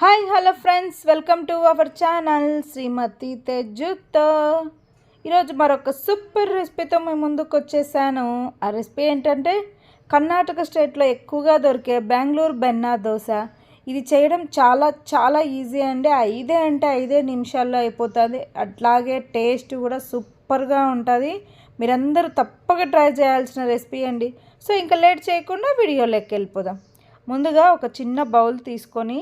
Hi hello friends welcome to our channel Srimathi తెజుతో. ఈరోజు మరొక super రెసిపీతో మేము ముందుకు వచ్చేసాను. ఆ రెసిపీ ఏంటంటే కర్ణాటక స్టేట్లో ఎక్కువగా దొరికే బెంగళూరు బెన్నా దోశ. ఇది చేయడం చాలా చాలా ఈజీ అండి. ఐదే అంటే ఐదే నిమిషాల్లో అయిపోతుంది. అట్లాగే టేస్ట్ కూడా సూపర్గా ఉంటుంది. మీరందరూ తప్పక ట్రై చేయాల్సిన రెసిపీ అండి. సో ఇంకా లేట్ చేయకుండా వీడియోలోకి వెళ్ళిపోదాం. ముందుగా ఒక చిన్న బౌల్ తీసుకొని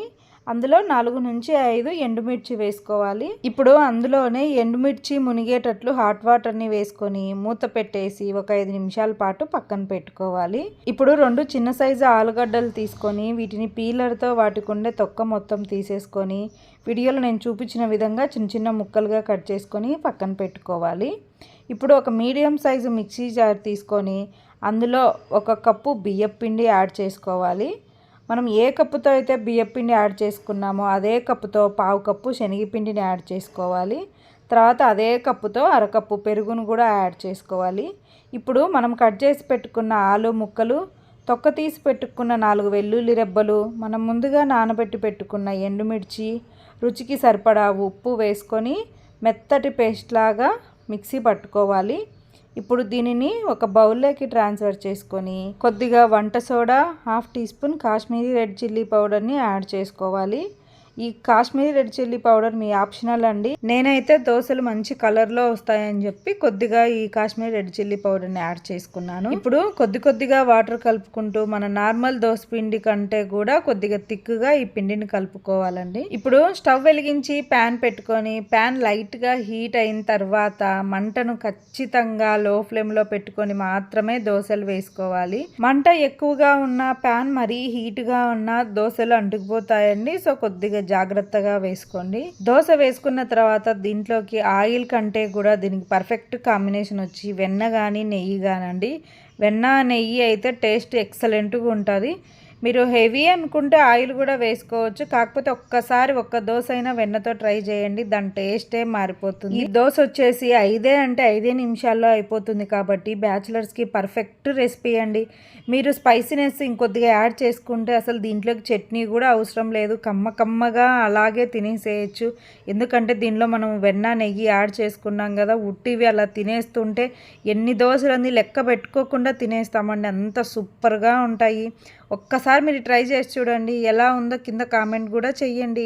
అందులో నాలుగు నుంచి ఐదు ఎండుమిర్చి వేసుకోవాలి. ఇప్పుడు అందులోనే ఎండుమిర్చి మునిగేటట్లు హాట్ వాటర్ని వేసుకొని మూత పెట్టేసి ఒక ఐదు నిమిషాల పాటు పక్కన పెట్టుకోవాలి. ఇప్పుడు రెండు చిన్న సైజు ఆలుగడ్డలు తీసుకొని వీటిని పీలర్తో వాటికుండే తొక్క మొత్తం తీసేసుకొని వీడియోలో నేను చూపించిన విధంగా చిన్న చిన్న ముక్కలుగా కట్ చేసుకొని పక్కన పెట్టుకోవాలి. ఇప్పుడు ఒక మీడియం సైజు మిక్సీ జార్ తీసుకొని అందులో ఒక కప్పు బియ్యం పిండి యాడ్ చేసుకోవాలి. మనం ఏ కప్పుతో అయితే బియ్యపిండి యాడ్ చేసుకున్నామో అదే కప్పుతో పావు కప్పు శనగపిండిని యాడ్ చేసుకోవాలి. తర్వాత అదే కప్పుతో అరకప్పు పెరుగును కూడా యాడ్ చేసుకోవాలి. ఇప్పుడు మనం కట్ చేసి పెట్టుకున్న ఆలు ముక్కలు తొక్క తీసి పెట్టుకున్న నాలుగు వెల్లుల్లి రెబ్బలు మనం ముందుగా నానబెట్టి పెట్టుకున్న ఎండుమిర్చి రుచికి సరిపడా ఉప్పు వేసుకొని మెత్తటి పేస్ట్ లాగా మిక్సీ పట్టుకోవాలి. ఇప్పుడు దీనిని ఒక బౌల్లోకి ట్రాన్స్ఫర్ చేసుకొని కొద్దిగా వంట soda half teaspoon Kashmiri red chilli పౌడర్ని యాడ్ చేసుకోవాలి. ఈ కాశ్మీరీ రెడ్ చిల్లీ పౌడర్ మీ ఆప్షనల్ అండి. నేనైతే దోశలు మంచి కలర్లో వస్తాయని చెప్పి కొద్దిగా ఈ కాశ్మీరీ రెడ్ చిల్లీ పౌడర్ని యాడ్ చేసుకున్నాను. ఇప్పుడు కొద్ది కొద్దిగా వాటర్ కలుపుకుంటూ మన నార్మల్ దోశ పిండి కంటే కూడా కొద్దిగా థిక్గా ఈ పిండిని కలుపుకోవాలండి. ఇప్పుడు స్టవ్ వెలిగించి ప్యాన్ పెట్టుకొని ప్యాన్ లైట్గా హీట్ అయిన తర్వాత మంటను ఖచ్చితంగా లో ఫ్లేమ్లో పెట్టుకొని మాత్రమే దోశలు వేసుకోవాలి. మంట ఎక్కువగా ఉన్న ప్యాన్ మరీ హీట్గా ఉన్న దోశలు అంటుకుపోతాయండి. సో కొద్దిగా జాగ్రత్తగా వేసుకోండి. దోశ వేసుకున్న తర్వాత దీంట్లోకి ఆయిల్ కంటే కూడా దీనికి పర్ఫెక్ట్ కాంబినేషన్ వచ్చి వెన్న కానీ నెయ్యి కానండి వెన్న నెయ్యి అయితే టేస్ట్ ఎక్సలెంట్గా ఉంటుంది. మీరు హెవీ అనుకుంటే ఆయిల్ కూడా వేసుకోవచ్చు. కాకపోతే ఒక్కసారి ఒక్క దోశ అయినా వెన్నతో ట్రై చేయండి. దాని టేస్టే మారిపోతుంది. ఈ దోశ వచ్చేసి ఐదే అంటే ఐదే నిమిషాల్లో అయిపోతుంది కాబట్టి బ్యాచిలర్స్కి పర్ఫెక్ట్ రెసిపీ అండి. మీరు స్పైసీనెస్ ఇంకొద్దిగా యాడ్ చేసుకుంటే అసలు దీంట్లోకి చట్నీ కూడా అవసరం లేదు. కమ్మ కమ్మగా అలాగే తినేసేయచ్చు. ఎందుకంటే దీనిలో మనం వెన్న నెయ్యి యాడ్ చేసుకున్నాం కదా ఉట్టివి అలా తినేస్తుంటే ఎన్ని దోశలన్నీ లెక్క పెట్టుకోకుండా తినేస్తామండి. అంత సూపర్గా ఉంటాయి. ఒక్కసారి మీరు ట్రై చేసి చూడండి ఎలా ఉందో కింద కామెంట్ కూడా చెయ్యండి.